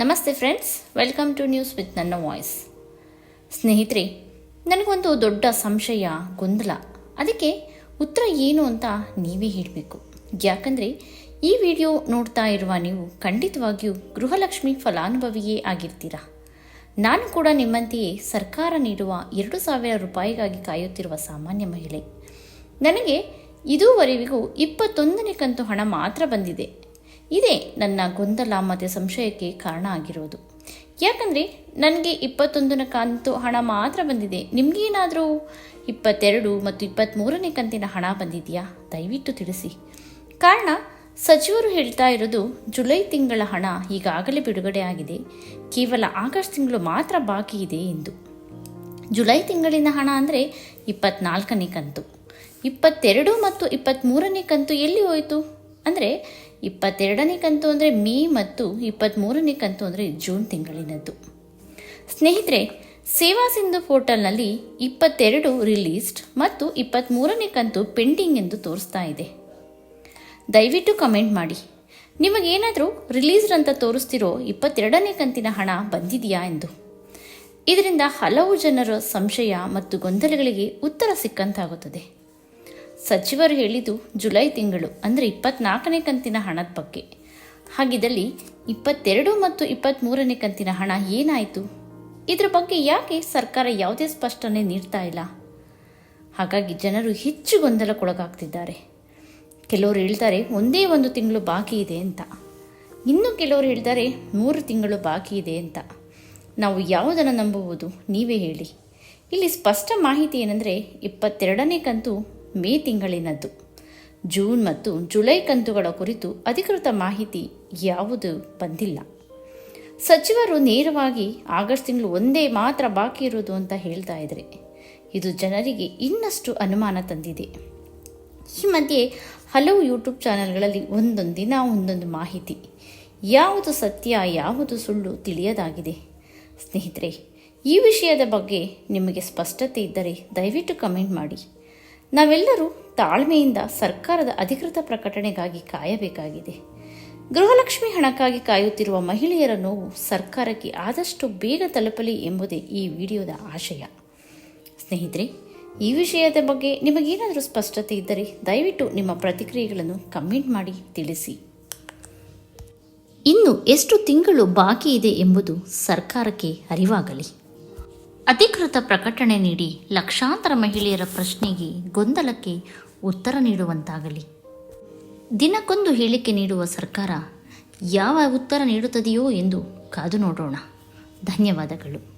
ನಮಸ್ತೆ friends, welcome to news with ನನ್ನ voice. ಸ್ನೇಹಿತರೆ, ನನಗೊಂದು ದೊಡ್ಡ ಸಂಶಯ, ಗೊಂದಲ. ಅದಕ್ಕೆ ಉತ್ತರ ಏನು ಅಂತ ನೀವೇ ಹೇಳಬೇಕು. ಯಾಕಂದರೆ, ಈ ವಿಡಿಯೋ ನೋಡ್ತಾ ಇರುವ ನೀವು ಖಂಡಿತವಾಗಿಯೂ ಗೃಹಲಕ್ಷ್ಮಿ ಫಲಾನುಭವಿಯೇ ಆಗಿರ್ತೀರಾ? ನಾನು ಕೂಡ ನಿಮ್ಮಂತೆಯೇ ಸರ್ಕಾರ ನೀಡುವ ಎರಡು ಸಾವಿರ ರೂಪಾಯಿಗಾಗಿ ಕಾಯುತ್ತಿರುವ ಸಾಮಾನ್ಯ ಮಹಿಳೆ. ನನಗೆ ಇದುವರೆಗೂ ಇಪ್ಪತ್ತೊಂದನೇ ಕಂತು ಹಣ ಮಾತ್ರ ಬಂದಿದೆ. ಇದೇ ನನ್ನ ಗೊಂದಲ ಮತ್ತು ಸಂಶಯಕ್ಕೆ ಕಾರಣ ಆಗಿರೋದು. ಯಾಕಂದರೆ ನನಗೆ ಇಪ್ಪತ್ತೊಂದನ ಕಂತು ಹಣ ಮಾತ್ರ ಬಂದಿದೆ. ನಿಮಗೇನಾದರೂ ಇಪ್ಪತ್ತೆರಡು ಮತ್ತು ಇಪ್ಪತ್ತ್ಮೂರನೇ ಕಂತಿನ ಹಣ ಬಂದಿದೆಯಾ? ದಯವಿಟ್ಟು ತಿಳಿಸಿ. ಕಾರಣ, ಸಚಿವರು ಹೇಳ್ತಾ ಇರೋದು ಜುಲೈ ತಿಂಗಳ ಹಣ ಈಗಾಗಲೇ ಬಿಡುಗಡೆ ಆಗಿದೆ. ಕೇವಲ ಆಗಸ್ಟ್ ತಿಂಗಳು ಮಾತ್ರ ಬಾಕಿ ಇದೆ ಎಂದು. ಜುಲೈ ತಿಂಗಳಿನ ಹಣ ಅಂದರೆ ಇಪ್ಪತ್ನಾಲ್ಕನೇ ಕಂತು. ಇಪ್ಪತ್ತೆರಡು ಮತ್ತು ಇಪ್ಪತ್ತ್ಮೂರನೇ ಕಂತು ಎಲ್ಲಿ ಹೋಯಿತು? ಅಂದರೆ ಇಪ್ಪತ್ತೆರಡನೇ ಕಂತು ಅಂದರೆ ಮೇ ಮತ್ತು ಇಪ್ಪತ್ತ್ಮೂರನೇ ಕಂತು ಅಂದರೆ ಜೂನ್ ತಿಂಗಳಿನದ್ದು. ಸ್ನೇಹಿತರೆ, ಸೇವಾ ಸಿಂಧು ಪೋರ್ಟಲ್ನಲ್ಲಿ ಇಪ್ಪತ್ತೆರಡು ರಿಲೀಸ್ಡ್ ಮತ್ತು ಇಪ್ಪತ್ತ್ಮೂರನೇ ಕಂತು ಪೆಂಡಿಂಗ್ ಎಂದು ತೋರಿಸ್ತಾ ಇದೆ. ದಯವಿಟ್ಟು ಕಮೆಂಟ್ ಮಾಡಿ. ನಿಮಗೇನಾದರೂ ರಿಲೀಸ್ಡ್ ಅಂತ ತೋರಿಸ್ತಿರೋ ಇಪ್ಪತ್ತೆರಡನೇ ಕಂತಿನ ಹಣ ಬಂದಿದೆಯಾ ಎಂದು. ಇದರಿಂದ ಹಲವು ಜನರ ಸಂಶಯ ಮತ್ತು ಗೊಂದಲಗಳಿಗೆ ಉತ್ತರ ಸಿಕ್ಕಂತಾಗುತ್ತದೆ. ಸಚಿವರು ಹೇಳಿದ್ದು ಜುಲೈ ತಿಂಗಳು, ಅಂದರೆ ಇಪ್ಪತ್ನಾಲ್ಕನೇ ಕಂತಿನ ಹಣದ ಬಗ್ಗೆ. ಹಾಗಿದ್ದಲ್ಲಿ ಇಪ್ಪತ್ತೆರಡು ಮತ್ತು ಇಪ್ಪತ್ತ್ಮೂರನೇ ಕಂತಿನ ಹಣ ಏನಾಯಿತು? ಇದರ ಬಗ್ಗೆ ಯಾಕೆ ಸರ್ಕಾರ ಯಾವುದೇ ಸ್ಪಷ್ಟನೆ ನೀಡ್ತಾ ಇಲ್ಲ? ಹಾಗಾಗಿ ಜನರು ಹೆಚ್ಚು ಗೊಂದಲಕ್ಕೊಳಗಾಗ್ತಿದ್ದಾರೆ. ಕೆಲವರು ಹೇಳ್ತಾರೆ, ಒಂದೇ ಒಂದು ತಿಂಗಳು ಬಾಕಿ ಇದೆ ಅಂತ. ಇನ್ನು ಕೆಲವರು ಹೇಳ್ತಾರೆ, ಮೂರು ತಿಂಗಳು ಬಾಕಿ ಇದೆ ಅಂತ. ನಾವು ಯಾವುದನ್ನು ನಂಬುವುದು? ನೀವೇ ಹೇಳಿ. ಇಲ್ಲಿ ಸ್ಪಷ್ಟ ಮಾಹಿತಿ ಏನಂದರೆ, ಇಪ್ಪತ್ತೆರಡನೇ ಕಂತು ಮೇ ತಿಂಗಳಿನದ್ದು. ಜೂನ್ ಮತ್ತು ಜುಲೈ ಕಂತುಗಳ ಕುರಿತು ಅಧಿಕೃತ ಮಾಹಿತಿ ಯಾವುದು ಬಂದಿಲ್ಲ. ಸಚಿವರು ನೇರವಾಗಿ ಆಗಸ್ಟ್ ತಿಂಗಳು ಒಂದೇ ಮಾತ್ರ ಬಾಕಿ ಇರೋದು ಅಂತ ಹೇಳ್ತಾ ಇದ್ರೆ, ಇದು ಜನರಿಗೆ ಇನ್ನಷ್ಟು ಅನುಮಾನ ತಂದಿದೆ. ಈ ಮಧ್ಯೆ ಹಲವು ಯೂಟ್ಯೂಬ್ ಚಾನೆಲ್ಗಳಲ್ಲಿ ಒಂದೊಂದು ದಿನ ಒಂದೊಂದು ಮಾಹಿತಿ. ಯಾವುದು ಸತ್ಯ, ಯಾವುದು ಸುಳ್ಳು ತಿಳಿಯದಾಗಿದೆ. ಸ್ನೇಹಿತರೆ, ಈ ವಿಷಯದ ಬಗ್ಗೆ ನಿಮಗೆ ಸ್ಪಷ್ಟತೆ ಇದ್ದರೆ ದಯವಿಟ್ಟು ಕಮೆಂಟ್ ಮಾಡಿ. ನಾವೆಲ್ಲರೂ ತಾಳ್ಮೆಯಿಂದ ಸರ್ಕಾರದ ಅಧಿಕೃತ ಪ್ರಕಟಣೆಗಾಗಿ ಕಾಯಬೇಕಾಗಿದೆ. ಗೃಹಲಕ್ಷ್ಮಿ ಹಣಕ್ಕಾಗಿ ಕಾಯುತ್ತಿರುವ ಮಹಿಳೆಯರ ನೋವು ಸರ್ಕಾರಕ್ಕೆ ಆದಷ್ಟು ಬೇಗ ತಲುಪಲಿ ಎಂಬುದೇ ಈ ವಿಡಿಯೋದ ಆಶಯ. ಸ್ನೇಹಿತರೆ, ಈ ವಿಷಯದ ಬಗ್ಗೆ ನಿಮಗೇನಾದರೂ ಸ್ಪಷ್ಟತೆ ಇದ್ದರೆ ದಯವಿಟ್ಟು ನಿಮ್ಮ ಪ್ರತಿಕ್ರಿಯೆಗಳನ್ನು ಕಮೆಂಟ್ ಮಾಡಿ ತಿಳಿಸಿ. ಇನ್ನು ಎಷ್ಟು ತಿಂಗಳು ಬಾಕಿ ಇದೆ ಎಂಬುದು ಸರ್ಕಾರಕ್ಕೆ ಅರಿವಾಗಲಿ. ಅಧಿಕೃತ ಪ್ರಕಟಣೆ ನೀಡಿ ಲಕ್ಷಾಂತರ ಮಹಿಳೆಯರ ಪ್ರಶ್ನೆಗೆ ಗೊಂದಲಕ್ಕೆ ಉತ್ತರ ನೀಡುವಂತಾಗಲಿ. ದಿನಕ್ಕೊಂದು ಹೇಳಿಕೆ ನೀಡುವ ಸರ್ಕಾರ ಯಾವ ಉತ್ತರ ನೀಡುತ್ತದೆಯೋ ಎಂದು ಕಾದು ನೋಡೋಣ. ಧನ್ಯವಾದಗಳು.